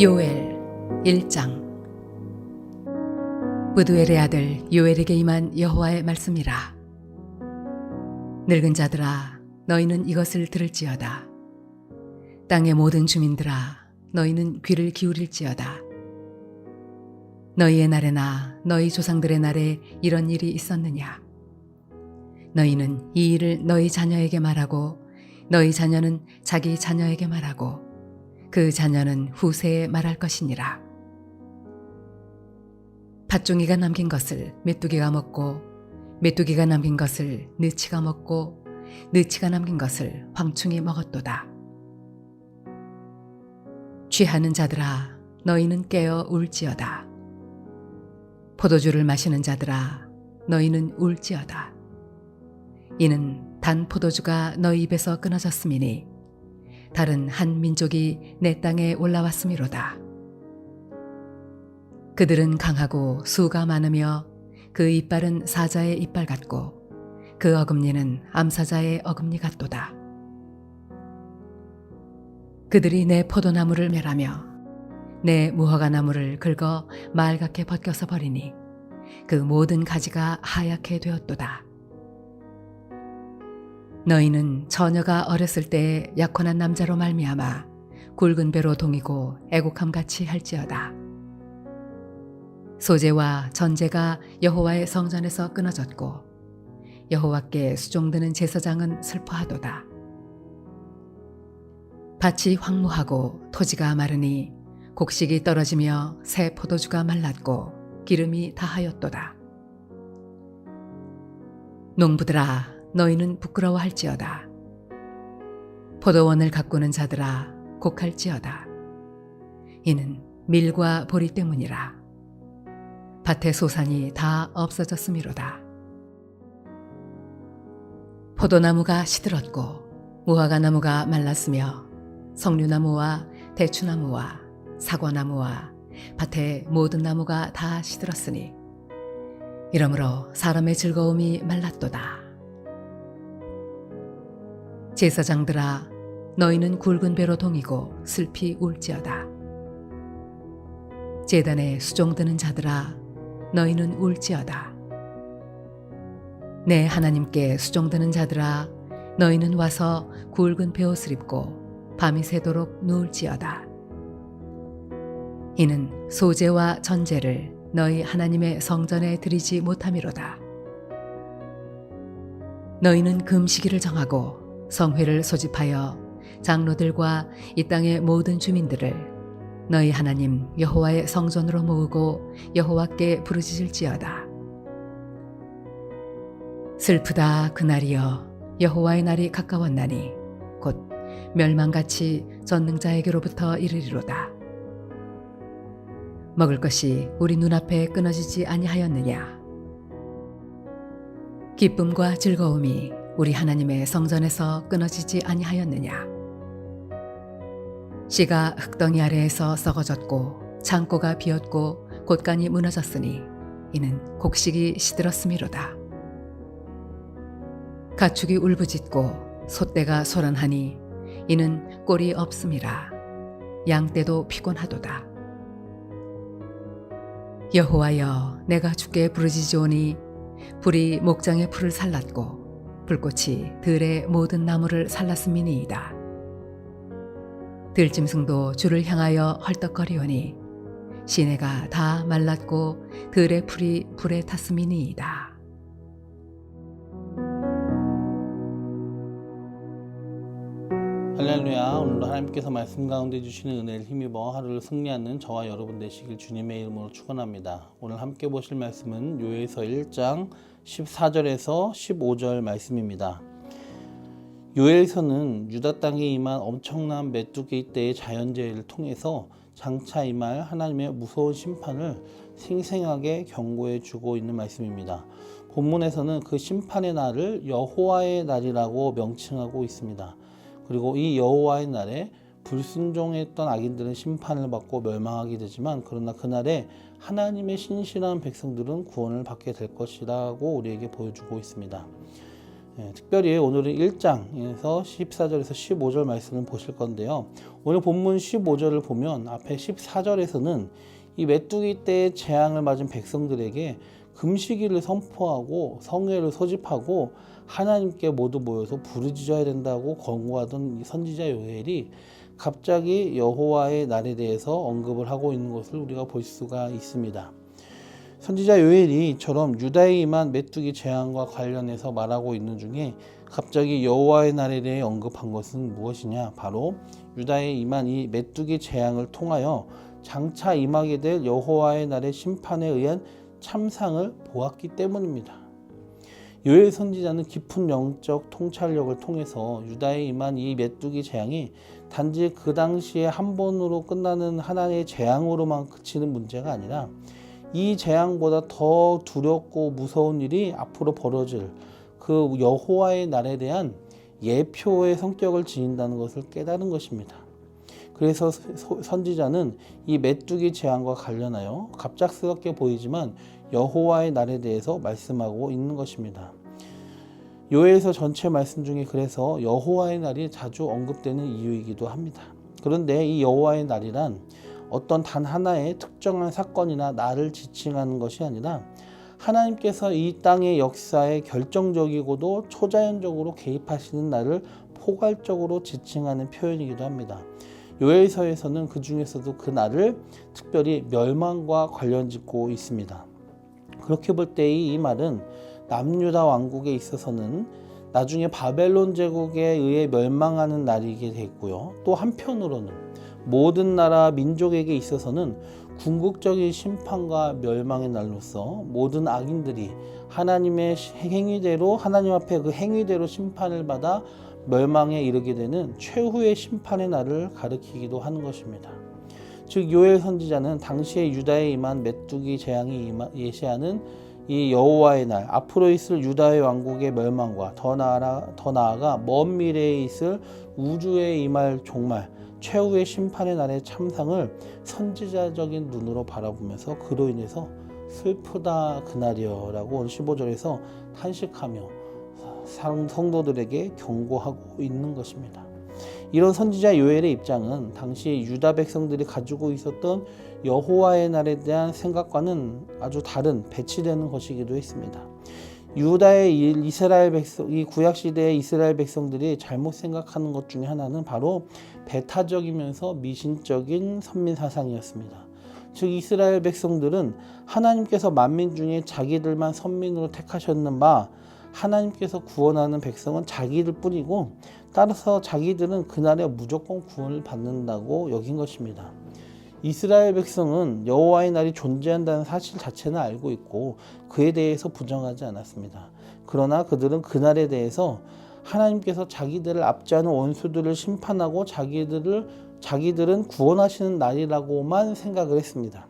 요엘 1장. 부두엘의 아들 요엘에게 임한 여호와의 말씀이라. 늙은 자들아 너희는 이것을 들을지어다. 땅의 모든 주민들아 너희는 귀를 기울일지어다. 너희의 날에나 너희 조상들의 날에 이런 일이 있었느냐? 너희는 이 일을 너희 자녀에게 말하고 너희 자녀는 자기 자녀에게 말하고 그 자녀는 후세에 말할 것이니라. 팥종이가 남긴 것을 메뚜기가 먹고 메뚜기가 남긴 것을 느치가 먹고 느치가 남긴 것을 황충이 먹었도다. 취하는 자들아 너희는 깨어 울지어다. 포도주를 마시는 자들아 너희는 울지어다. 이는 단 포도주가 너희 입에서 끊어졌음이니 다른 한 민족이 내 땅에 올라왔음이로다. 그들은 강하고 수가 많으며 그 이빨은 사자의 이빨 같고 그 어금니는 암사자의 어금니 같도다. 그들이 내 포도나무를 멸하며 내 무화과 나무를 긁어 말갛게 벗겨서 버리니 그 모든 가지가 하얗게 되었도다. 너희는 처녀가 어렸을 때 약혼한 남자로 말미암아 굵은 배로 동이고 애국함 같이 할지어다. 소재와 전제가 여호와의 성전에서 끊어졌고 여호와께 수종드는 제사장은 슬퍼하도다. 밭이 황무하고 토지가 마르니 곡식이 떨어지며 새 포도주가 말랐고 기름이 다하였도다. 농부들아 너희는 부끄러워할지어다. 포도원을 가꾸는 자들아 곡할지어다. 이는 밀과 보리 때문이라. 밭의 소산이 다 없어졌음이로다. 포도나무가 시들었고 무화과 나무가 말랐으며 석류나무와 대추나무와 사과나무와 밭의 모든 나무가 다 시들었으니 이러므로 사람의 즐거움이 말랐도다. 제사장들아 너희는 굵은 배로 동이고 슬피 울지어다. 제단에 수종드는 자들아 너희는 울지어다. 내 하나님께 수종드는 자들아 너희는 와서 굵은 베옷을 입고 밤이 새도록 누울지어다. 이는 소재와 전제를 너희 하나님의 성전에 드리지 못함이로다. 너희는 금시기를 정하고 성회를 소집하여 장로들과 이 땅의 모든 주민들을 너희 하나님 여호와의 성전으로 모으고 여호와께 부르짖을지어다. 슬프다 그날이여 여호와의 날이 가까웠나니 곧 멸망같이 전능자에게로부터 이르리로다. 먹을 것이 우리 눈앞에 끊어지지 아니하였느냐? 기쁨과 즐거움이 우리 하나님의 성전에서 끊어지지 아니하였느냐? 씨가 흙덩이 아래에서 썩어졌고 창고가 비었고 곳간이 무너졌으니 이는 곡식이 시들었음이로다. 가축이 울부짖고 소떼가 소란하니 이는 꼴이 없음이라. 양떼도 피곤하도다. 여호와여 내가 주께 부르짖으오니 불이 목장의 풀을 살랐고 불꽃이 들의 모든 나무를 살랐음이니이다. 들짐승도 주를 향하여 헐떡거리오니 시내가 다 말랐고 들의 풀이 불에 탔음이니이다. 할렐루야 오늘도 하나님께서 말씀 가운데 주시는 은혜를 힘입어 하루를 승리하는 저와 여러분 되시길 주님의 이름으로 축원합니다. 오늘 함께 보실 말씀은 요에서 1장 14절에서 15절 말씀입니다. 요엘서는 유다 땅에 임한 엄청난 메뚜기 때의 자연재해를 통해서 장차 임할 하나님의 무서운 심판을 생생하게 경고해 주고 있는 말씀입니다. 본문에서는 그 심판의 날을 여호와의 날이라고 명칭하고 있습니다. 그리고 이 여호와의 날에 불순종했던 악인들은 심판을 받고 멸망하게 되지만 그러나 그날에 하나님의 신실한 백성들은 구원을 받게 될 것이라고 우리에게 보여주고 있습니다. 예, 특별히 오늘은 1장에서 14절에서 15절 말씀을 보실 건데요. 오늘 본문 15절을 보면 앞에 14절에서는 이 메뚜기 때의 재앙을 맞은 백성들에게 금식일을 선포하고 성회를 소집하고 하나님께 모두 모여서 부르짖어야 된다고 권고하던 이 선지자 요엘이 갑자기 여호와의 날에 대해서 언급을 하고 있는 것을 우리가 볼 수가 있습니다. 선지자 요엘이 이처럼 유다에 임한 메뚜기 재앙과 관련해서 말하고 있는 중에 갑자기 여호와의 날에 대해 언급한 것은 무엇이냐? 바로 유다에 임한 이 메뚜기 재앙을 통하여 장차 임하게 될 여호와의 날의 심판에 의한 참상을 보았기 때문입니다. 요엘 선지자는 깊은 영적 통찰력을 통해서 유다에 임한 이 메뚜기 재앙이 단지 그 당시에 한 번으로 끝나는 하나의 재앙으로만 그치는 문제가 아니라 이 재앙보다 더 두렵고 무서운 일이 앞으로 벌어질 그 여호와의 날에 대한 예표의 성격을 지닌다는 것을 깨달은 것입니다. 그래서 소- 선지자는 이 메뚜기 재앙과 관련하여 갑작스럽게 보이지만 여호와의 날에 대해서 말씀하고 있는 것입니다. 요에서 전체 말씀 중에 그래서 여호와의 날이 자주 언급되는 이유이기도 합니다. 그런데 이 여호와의 날이란 어떤 단 하나의 특정한 사건이나 날을 지칭하는 것이 아니라 하나님께서 이 땅의 역사에 결정적이고도 초자연적으로 개입하시는 날을 포괄적으로 지칭하는 표현이기도 합니다. 요엘서에서는 그 중에서도 그 날을 특별히 멸망과 관련 짓고 있습니다. 그렇게 볼때이 말은 남유다 왕국에 있어서는 나중에 바벨론 제국에 의해 멸망하는 날이게 됐고요. 또 한편으로는 모든 나라 민족에게 있어서는 궁극적인 심판과 멸망의 날로서 모든 악인들이 하나님의 행위대로 하나님 앞에 그 행위대로 심판을 받아 멸망에 이르게 되는 최후의 심판의 날을 가리키기도 하는 것입니다. 즉 요엘 선지자는 당시에 유다에 임한 메뚜기 재앙이 예시하는 이 여호와의 날 앞으로 있을 유다의 왕국의 멸망과 더 나아가 더 나아가 먼 미래에 있을 우주에 임할 종말 최후의 심판의 날의 참상을 선지자적인 눈으로 바라보면서 그로 인해서 슬프다 그날이여라고 오늘 15절에서 탄식하며 상- 성도들에게 경고하고 있는 것입니다. 이런 선지자 요엘의 입장은 당시 유다 백성들이 가지고 있었던 여호와의 날에 대한 생각과는 아주 다른 배치되는 것이기도 했습니다. 유다의 이- 이스라엘 백성, 이 구약 시대의 이스라엘 백성들이 잘못 생각하는 것 중에 하나는 바로 배타적이면서 미신적인 선민 사상이었습니다. 즉 이스라엘 백성들은 하나님께서 만민 중에 자기들만 선민으로 택하셨는 바 하나님께서 구원하는 백성은 자기들 뿐이고 따라서 자기들은 그날에 무조건 구원을 받는다고 여긴 것입니다. 이스라엘 백성은 여호와의 날이 존재한다는 사실 자체는 알고 있고 그에 대해서 부정하지 않았습니다. 그러나 그들은 그날에 대해서 하나님께서 자기들을 압제하는 원수들을 심판하고 자기들을 자기들은 구원하시는 날이라고만 생각을 했습니다.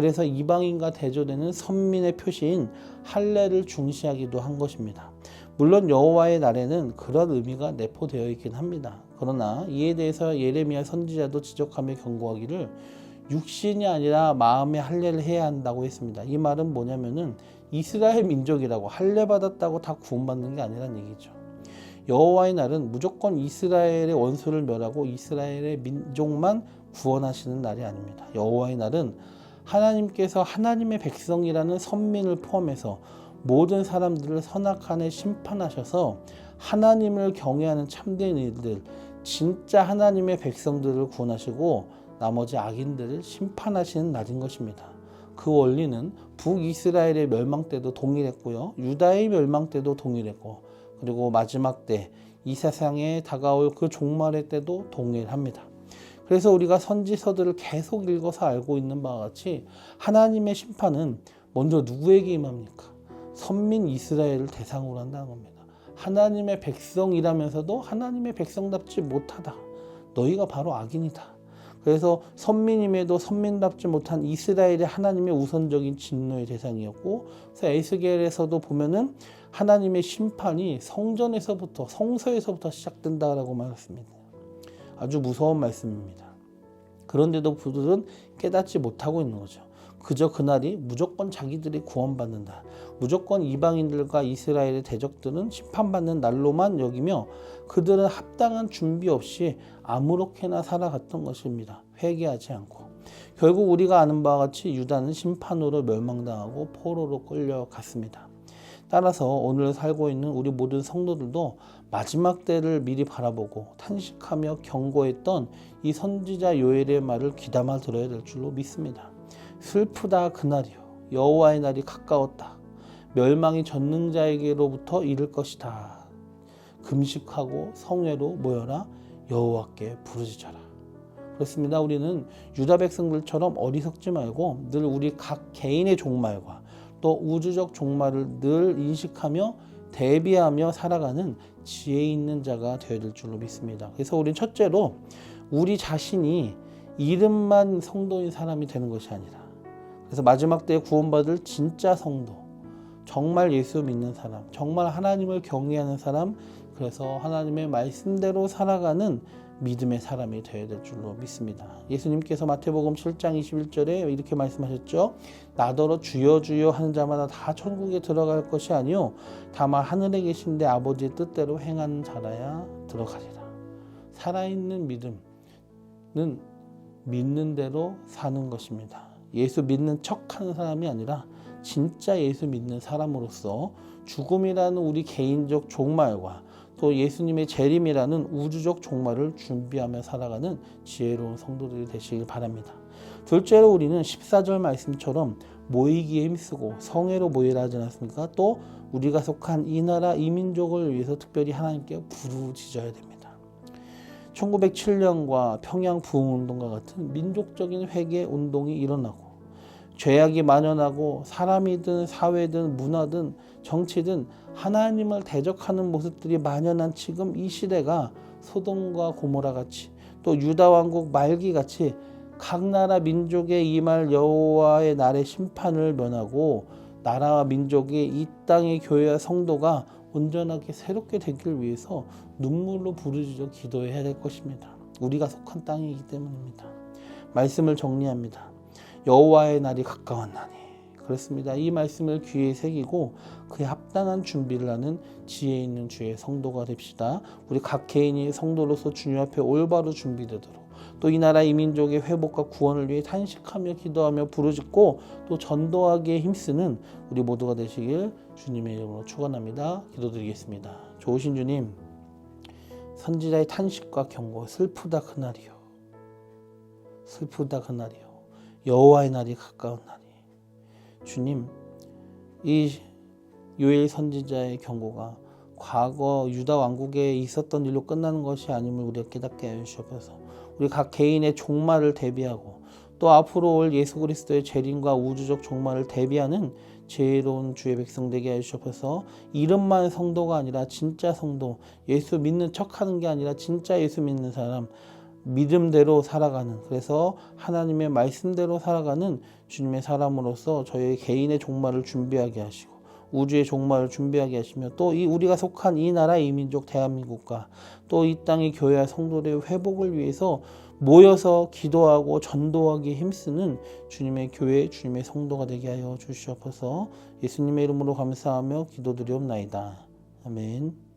그래서 이방인과 대조되는 선민의 표시인 할례를 중시하기도 한 것입니다. 물론 여호와의 날에는 그런 의미가 내포되어 있긴 합니다. 그러나 이에 대해서 예레미야 선지자도 지적하며 경고하기를 육신이 아니라 마음의 할례를 해야 한다고 했습니다. 이 말은 뭐냐면은 이스라엘 민족이라고 할례 받았다고 다 구원받는 게 아니란 얘기죠. 여호와의 날은 무조건 이스라엘의 원수를 멸하고 이스라엘의 민족만 구원하시는 날이 아닙니다. 여호와의 날은 하나님께서 하나님의 백성이라는 선민을 포함해서 모든 사람들을 선악한에 심판하셔서 하나님을 경외하는 참된 일들, 진짜 하나님의 백성들을 구원하시고 나머지 악인들을 심판하시는 날인 것입니다. 그 원리는 북이스라엘의 멸망 때도 동일했고요. 유다의 멸망 때도 동일했고 그리고 마지막 때 이 세상에 다가올 그 종말의 때도 동일합니다. 그래서 우리가 선지서들을 계속 읽어서 알고 있는 바와 같이 하나님의 심판은 먼저 누구에게 임합니까? 선민 이스라엘을 대상으로 한다는 겁니다. 하나님의 백성이라면서도 하나님의 백성답지 못하다. 너희가 바로 악인이다. 그래서 선민임에도 선민답지 못한 이스라엘의 하나님의 우선적인 진노의 대상이었고, 그래서 에스겔에서도 보면은 하나님의 심판이 성전에서부터 성서에서부터 시작된다라고 말했습니다. 아주 무서운 말씀입니다. 그런데도 그들은 깨닫지 못하고 있는 거죠. 그저 그날이 무조건 자기들이 구원받는다. 무조건 이방인들과 이스라엘의 대적들은 심판받는 날로만 여기며 그들은 합당한 준비 없이 아무렇게나 살아갔던 것입니다. 회개하지 않고. 결국 우리가 아는 바와 같이 유다는 심판으로 멸망당하고 포로로 끌려갔습니다. 따라서 오늘 살고 있는 우리 모든 성도들도 마지막 때를 미리 바라보고 탄식하며 경고했던 이 선지자 요엘의 말을 귀담아 들어야 될 줄로 믿습니다. 슬프다 그날이요 여호와의 날이 가까웠다. 멸망이 전능자에게로부터 이를 것이다. 금식하고 성회로 모여라 여호와께 부르짖어라. 그렇습니다. 우리는 유다 백성들처럼 어리석지 말고 늘 우리 각 개인의 종말과 또 우주적 종말을 늘 인식하며 대비하며 살아가는 지혜 있는 자가 되어야 될 줄로 믿습니다. 그래서 우리는 첫째로 우리 자신이 이름만 성도인 사람이 되는 것이 아니라 그래서 마지막 때에 구원받을 진짜 성도 정말 예수 믿는 사람 정말 하나님을 경외하는 사람 그래서 하나님의 말씀대로 살아가는 믿음의 사람이 되어야 될 줄로 믿습니다. 예수님께서 마태복음 7장 21절에 이렇게 말씀하셨죠. 나더러 주여 주여 하는 자마다 다 천국에 들어갈 것이 아니요 다만 하늘에 계신 내 아버지의 뜻대로 행하는 자라야 들어가리라. 살아있는 믿음은 믿는 대로 사는 것입니다. 예수 믿는 척하는 사람이 아니라 진짜 예수 믿는 사람으로서 죽음이라는 우리 개인적 종말과 또 예수님의 재림이라는 우주적 종말을 준비하며 살아가는 지혜로운 성도들이 되시길 바랍니다. 둘째로 우리는 14절 말씀처럼 모이기에 힘쓰고 성회로 모이라 하지 않았습니까? 또 우리가 속한 이 나라 이 민족을 위해서 특별히 하나님께 부르짖어야 됩니다. 1907년과 평양 부흥운동과 같은 민족적인 회개 운동이 일어나고 죄악이 만연하고 사람이든 사회든 문화든 정치든 하나님을 대적하는 모습들이 만연한 지금 이 시대가 소돔과 고모라 같이 또 유다 왕국 말기 같이 각 나라 민족의 이말 여호와의 날의 심판을 면하고 나라와 민족의 이 땅의 교회와 성도가 온전하게 새롭게 되길 위해서 눈물로 부르짖어 기도해야 될 것입니다. 우리가 속한 땅이기 때문입니다. 말씀을 정리합니다. 여호와의 날이 가까웠나니 그렇습니다. 이 말씀을 귀에 새기고 그에 합당한 준비를 하는 지혜 있는 주의 성도가 됩시다. 우리 각 개인이 성도로서 주님 앞에 올바로 준비되도록 또 이 나라 이 민족의 회복과 구원을 위해 탄식하며 기도하며 부르짖고 또 전도하기에 힘쓰는 우리 모두가 되시길 주님의 이름으로 축원합니다. 기도드리겠습니다. 좋으신 주님 선지자의 탄식과 경고 슬프다 그날이요 슬프다 그날이요 여호와의 날이 가까운 날이 주님 이 요엘 선지자의 경고가 과거 유다 왕국에 있었던 일로 끝나는 것이 아님을 우리가 깨닫게 하여 주옵소서. 우리 각 개인의 종말을 대비하고 또 앞으로 올 예수 그리스도의 재림과 우주적 종말을 대비하는 지혜로운 주의 백성 되게 하여 주옵소서. 이름만 성도가 아니라 진짜 성도, 예수 믿는 척하는 게 아니라 진짜 예수 믿는 사람, 믿음대로 살아가는 그래서 하나님의 말씀대로 살아가는 주님의 사람으로서 저희 개인의 종말을 준비하게 하시고 우주의 종말을 준비하게 하시며 또 이 우리가 속한 이 나라 이 민족 대한민국과 또 이 땅의 교회와 성도들의 회복을 위해서 모여서 기도하고 전도하기 힘쓰는 주님의 교회 주님의 성도가 되게 하여 주시옵소서 예수님의 이름으로 감사하며 기도드리옵나이다 아멘.